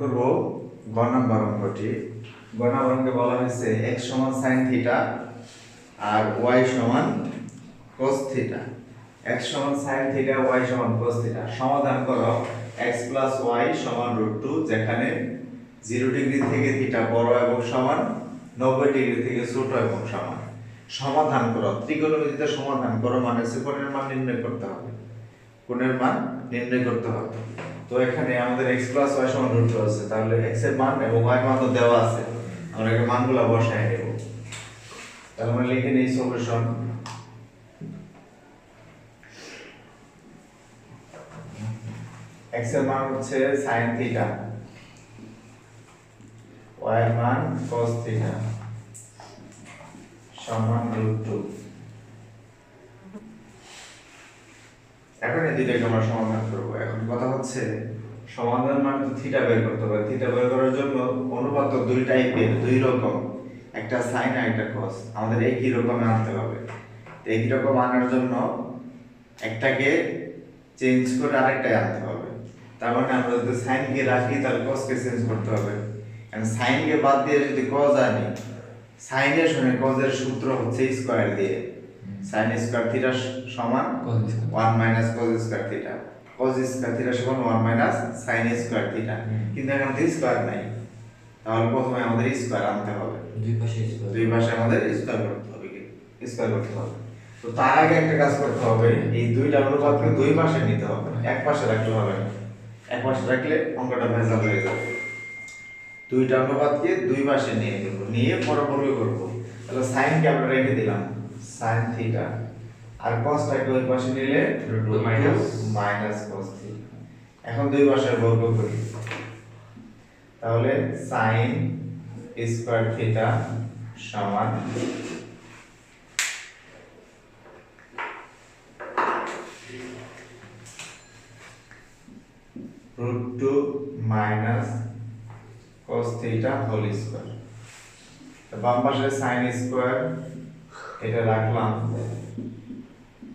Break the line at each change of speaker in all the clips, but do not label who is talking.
করব গ নাম্বার অঙ্কটি গ বলা হয়েছে x সমান sin থিটা আর y সমান cos থিটা x সমান sin থিটা y সমান cos থিটা সমাধান করো x প্লাস y সমান রুট টু যেখানে জিরো ডিগ্রি থেকে থিটা বড় এবং সমান নব্বই ডিগ্রি থেকে ছোট এবং সমান। সমাধান করো, ত্রিকোণমিতিতে সমাধান করো মানে হচ্ছে মান নির্ণয় করতে হবে। কোণের মান নির্ণয় করতে হবে। তো এখানে আমাদের x প্লাস y সমান রুট আছে। তাহলে x এর মান এবং y মান তো দেওয়া আছে। আমরা এই মানগুলো বসায় নেব। তাহলে আমরা লিখে নিই সলিউশন x এর মান হচ্ছে sin থিটা y এর মান cos থিটা সমান রুট এখন এই দুইটাকে আমরা সমাধান করব। এখন কথা হচ্ছে, সমাধান মানে তো থিটা বের করতে হবে। থিটা বের করার জন্য অনুপাত তো দুই টাইপের দুই রকম। একটা সাইন আর একটা কস আমাদের একই রকমে আনতে হবে। তো একই রকম আনার জন্য একটাকে চেঞ্জ করে আরেকটাই আনতে হবে। তার মানে আমরা যদি সাইনকে রাখি, তাহলে কসকে চেঞ্জ করতে হবে। কারণ সাইনকে বাদ দিয়ে যদি কজ আনি সাইনের সঙ্গে কজের সূত্র হচ্ছে স্কোয়ার দিয়ে। সাইন স্কোয়ার থিটা সমান। One minus cos square theta. Cos square theta সমান one minus sine square theta. কিন্তু এখানে তো স্কোয়ার নাই। তাহলে প্রথমে আমাদের স্কোয়ার আনতে হবে।
দুই পাশে।
দুই পাশে আমাদের স্কোয়ার করতে হবে কি? স্কোয়ার করতে হবে। তো তার আগে একটা কাজ করতে হবে। এই দুইটা অনুপাতকে দুই পাশে নিতে হবে। এক পাশে রাখলে হবে না। এক পাশে রাখলে অঙ্কটা ভেজাল হয়ে যাবে। দুইটা অনুপাতকে দুই পাশে নিয়ে নেব। নিয়ে পরপরই করব। তাহলে সাইনকে আমরা রেখে দিলাম। সাইন থিটা আর কসটাকে ওই পাশে নিলে
Root two minus।
Minus cos theta এখন দুই পাশের বর্গ করি। তাহলে সাইন স্কোয়ার থিটা সমান রুট টু মাইনাস cos থিটা হোল স্কোয়ার বাম পাশে সাইন স্কোয়ার এটা রাখলাম।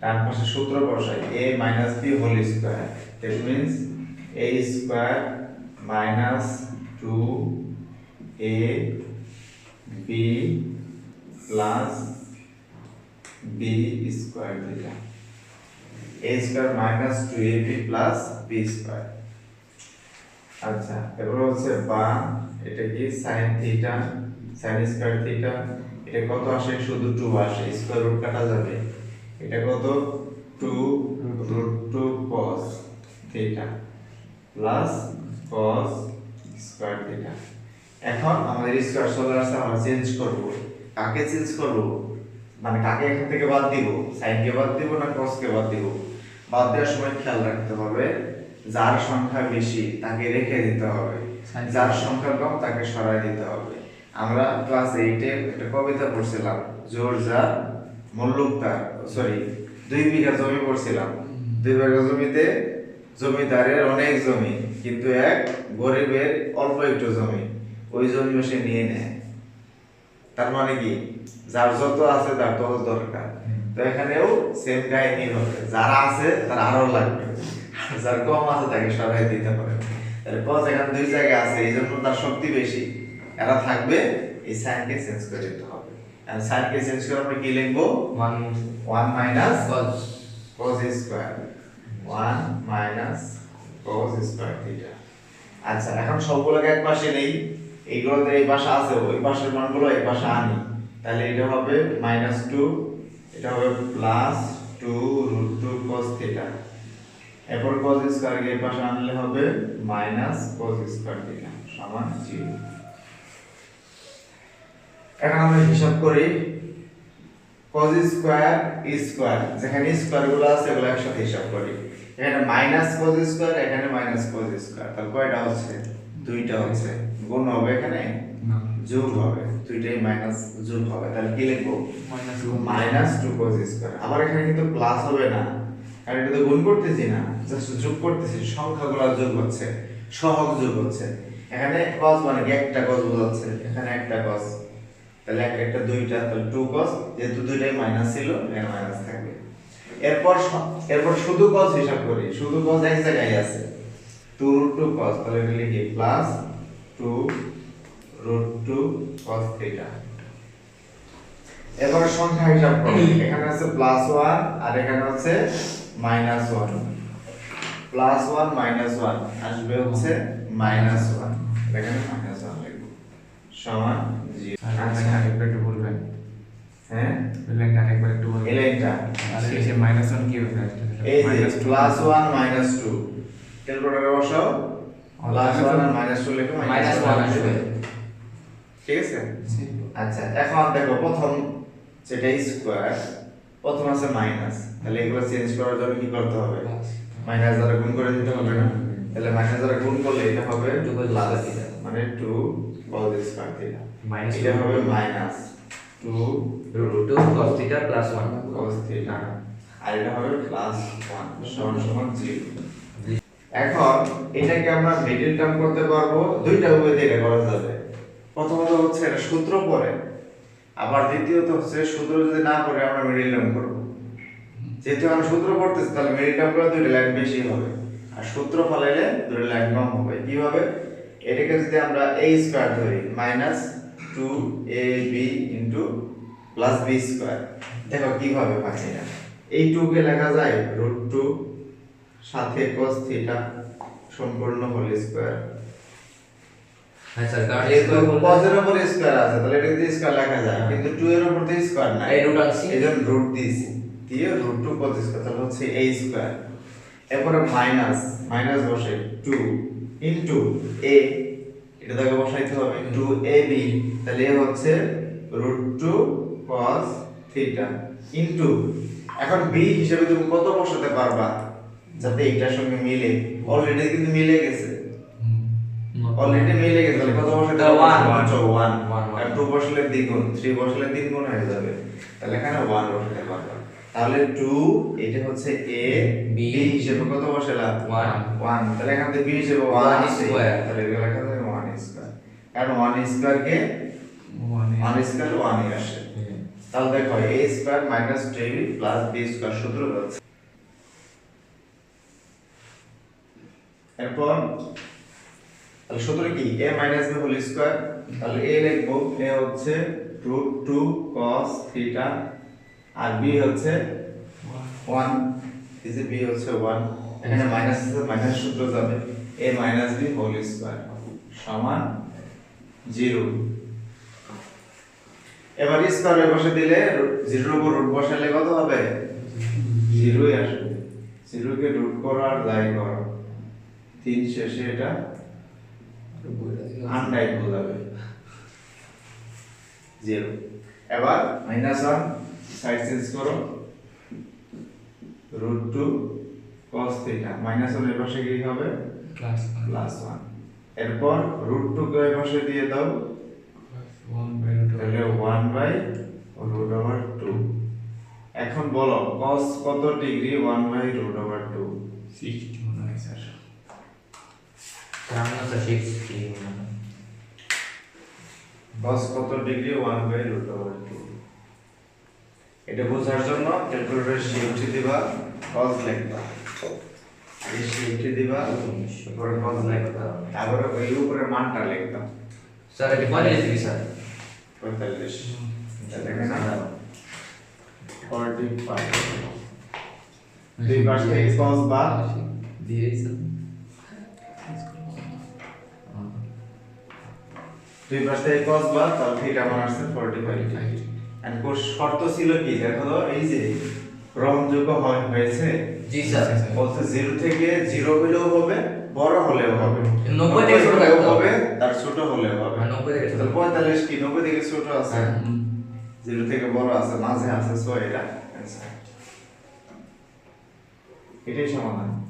ডান পাশে সূত্র বসাই। A minus b whole square that means a square minus two A B plus B square theta a square minus two A B plus B square আচ্ছা এবার হচ্ছে বা এটা কি sine theta sine square theta এটা কত আসে? শুধু 2 আসে। স্কয়ার রুট কাটা যাবে। এটা কত? 2 root 2 cos theta plus cos square theta এখন আমাদের স্কয়ার চলে আসছে আমরা চেঞ্জ করব। কাকে চেঞ্জ করব? মানে কাকে এখান থেকে বাদ দিব? সাইনকে বাদ দিব না কসকে বাদ দিব? বাদ দেওয়ার সময় খেয়াল রাখতে হবে যার সংখ্যা বেশি তাকে রেখে দিতে হবে। যার সংখ্যা কম তাকে সরাই দিতে হবে। আমরা ক্লাস এইটে একটা কবিতা পড়ছিলাম জোর যা মল্লুক সরি দুই বিঘা জমি পড়ছিলাম। দুই বিঘা জমিতে জমিদারের অনেক জমি, কিন্তু এক গরিবের অল্প একটু জমি, ওই জমিও সে নিয়ে নেয়। তার মানে কি? যার যত আছে তার তত দরকার। তো এখানেও সেম কাহিনী হবে। যারা আছে তার আরও লাগবে। যার কম আছে তাকে সরাই দিতে পারে কজ এখানে দুই জায়গায় আছে এই জন্য তার শক্তি বেশি। এরা থাকবে এই সাইনকে চেঞ্জ করে দিতে হবে। আর সাইনকে চেঞ্জ করে আমরা কি লিখব?
One
one minus
cos
cos square one minus cos square theta আচ্ছা এখন সবগুলোকে এক পাশে নেই। এইগুলোতে এই পাশে আছে ওই পাশের মানগুলো এই পাশে আনি। তাহলে এটা হবে মাইনাস টু এটা হবে plus two root two cos theta এরপর cos স্কয়ার এই পাশে আনলে হবে মাইনাস cos স্কয়ার থিটা সমান জিরো এখন আমরা হিসাব করি cos স্কয়ার স্কয়ার যেখানে স্কয়ারগুলো আছে এগুলো একসাথে হিসাব করি। এখানে মাইনাস cos স্কয়ার এখানে মাইনাস cos স্কয়ার তাহলে কয়টা হচ্ছে? দুইটা হচ্ছে। গুণ হবে এখানে? যোগ হবে। দুইটাই মাইনাস যোগ হবে। তাহলে কি লিখব? মাইনাস টু cos স্কয়ার আবার এখানে কিন্তু প্লাস হবে না। কারণ এটা তো গুণ করতেছি না। জাস্ট যোগ করতেছি। সংখ্যাগুলো যোগ হচ্ছে। সহগ যোগ হচ্ছে। এখানে cos মানে একটা cos বোঝাচ্ছে। এখানে একটা cos তাহলে একটা দুইটা, তাহলে টু cos, যেহেতু দুইটাই মাইনাস ছিল, এখানে মাইনাস থাকবে। এরপর এরপর শুধু cos হিসাব করি। শুধু cos এক জায়গায় আছে। টু রুট টু cos, তাহলে এটা লিখি plus two root two cos theta এবারে সংখ্যা হিসাব করো। এখানে আছে প্লাস ওয়ান আর এখানে হচ্ছে minus one plus one minus one আসবে হচ্ছে মাইনাস ওয়ান এখানে সমান জিরো
আচ্ছা। আরেকবার একটু বলবেন?
হ্যাঁ?
লাইনটা আরেকবার একটু বলবেন?
এই লাইনটা
আর শেষে মাইনাস ওয়ান কি হবে
এই যে প্লাস ওয়ান মাইনাস টু ক্যালকুলেটরে বসাও প্লাস ওয়ান আর মাইনাস টু লিখো
মাইনাস ওয়ান আসবে।
ঠিক আছে? আচ্ছা এখন দেখো প্রথম যেটা স্কোয়ার প্রথম আছে মাইনাস তাহলে এগুলো চেঞ্জ করার জন্য কি করতে হবে? মাইনাস দ্বারা গুণ করে দিতে হবে না? তাহলে মাইনাস দ্বারা গুণ করলে এটা হবে
Two cos
প্লাস
square
মানে 2 cos স্কয়ার থিটা
Minus
এটা। হবে minus 2
root 2 cos theta plus 1
cos theta আর এটা হবে প্লাস 1 সমান সমান 0 এখন এটাকে আমরা মিডল টার্ম করতে পারব। দুইটা উপায়ে এটা করা যাবে। প্রথমত হচ্ছে এটা সূত্র পরে আবার দ্বিতীয়ত হচ্ছে সূত্র যদি না করে আমরা মিডল টার্ম করব। যেহেতু আমরা সূত্র পড়তেছি তাহলে মিডল টার্ম করে দুইটা লাইন বেশি হবে। আর সূত্র ফলাইলে দুইটা লাইন কম হবে। কীভাবে এটাকে যদি আমরা a স্কয়ার ধরি minus two A B into plus B square দেখো কীভাবে হয় এটা। এই টু কে লেখা যায় রুট টু সাথে cos থিটা সম্পূর্ণ হোল স্কয়ার
হ্যাঁ স্যার কারণ
cos এর উপর স্কয়ার আছে তাহলে এটা দিয়ে স্কয়ার লেখা যায়। কিন্তু 2 এর উপর তো স্কয়ার নাই।
এই root আনছি।
এজন্য রুট দিয়েছি। দিয়ে রুট টু cos স্কয়ার তাহলে হচ্ছে a স্কয়ার এরপরে মাইনাস মাইনাস বসে 2 ইনটু a এটা তাকে বসাইতে হবে 2ab তাহলে এ হচ্ছে root two cos theta into এখন b হিসেবে তুমি কত বসাতে পারবা? যাতে এটার সঙ্গে মিলে অলরেডি কিন্তু মিলে গেছে। অলরেডি মিলে গেছে তাহলে কত বসাতে. One
One, one.
আর টু বসলে দ্বিগুণ থ্রি বসলে তিনগুণ হয়ে যাবে। তাহলে এখানে ওয়ান বসাতে পারবা। তাহলে টু এটা হচ্ছে এ
B,
বি হিসেবে কত বসালাম?
One.
ওয়ান তাহলে এখান থেকে বি হিসেবে ওয়ান
One
আছে।
square.
তাহলে এগুলো লেখা যাবে ওয়ান স্কয়ার কারণ ওয়ান স্কয়ার কে ওয়ান স্কয়ার ওয়ানই আসে। তাহলে দেখো A square minus two B plus B square সূত্র হচ্ছে এরপর তাহলে সূত্র কি? A minus b whole square তাহলে a লিখব a হচ্ছে রুট টু cos থিটা আর বি হচ্ছে 1 এই যে b হচ্ছে 1 এখানে মাইনাস আছে মাইনাস সূত্র যাবে। A minus b whole square সমান 0 এবার স্কয়ারে বসে দিলে 0 এর উপর রুট বসালে কত হবে? 0ই আসবে। 0 কে রুট করো আর যাই করো। তিন শেষে এটা আনরাইট বোঝাবে জিরো এবার মাইনাস ওয়ান সাইড চেঞ্জ করো? Root two cos theta minus ওয়ানের পাশে কি হবে?
প্লাস
প্লাস ওয়ান এরপর রুট টু কে এর পাশে দিয়ে দাও।
ওয়ান
তাহলে one by root over two এখন বলো কস কত degree one by root over two
sixty মনে হয় স্যার
সামনে স্যার 60
cos কত ডিগ্রি 1 বাই রুট ওভার 2 এটা বোঝার জন্য ক্যালকুলেটর শিফট দিবা cos লিখবা। আগে শিফট দিবা তারপরে cos লিখবা। তারপরে ওই উপরে মানটা লিখবা।
স্যার এটা পরে লিখবি স্যার।
45 এটা দেখেন না 45 দুই পাশ থেকে cos বাদ
দিয়ে স্যার
দুই পাশ থেকে cos বাদ তাহলে থিটা মান আসছে 45 কোর্স শর্ত ছিল কি? দেখো এই যে গ্রহণযোগ্য হয় হয়েছে?
জি স্যার।
বলতে জিরো থেকে জিরো হলেও হবে বড় হলেও হবে।
নব্বই থেকে ছোট হবে।
তার ছোট হলেও হবে।
90 থেকে ছোট।
পঁয়তাল্লিশ কি? নব্বই থেকে ছোট আছে।
হ্যাঁ।
জিরো থেকে বড় আছে মাঝে আছে সো এটা। এটাই সমাধান।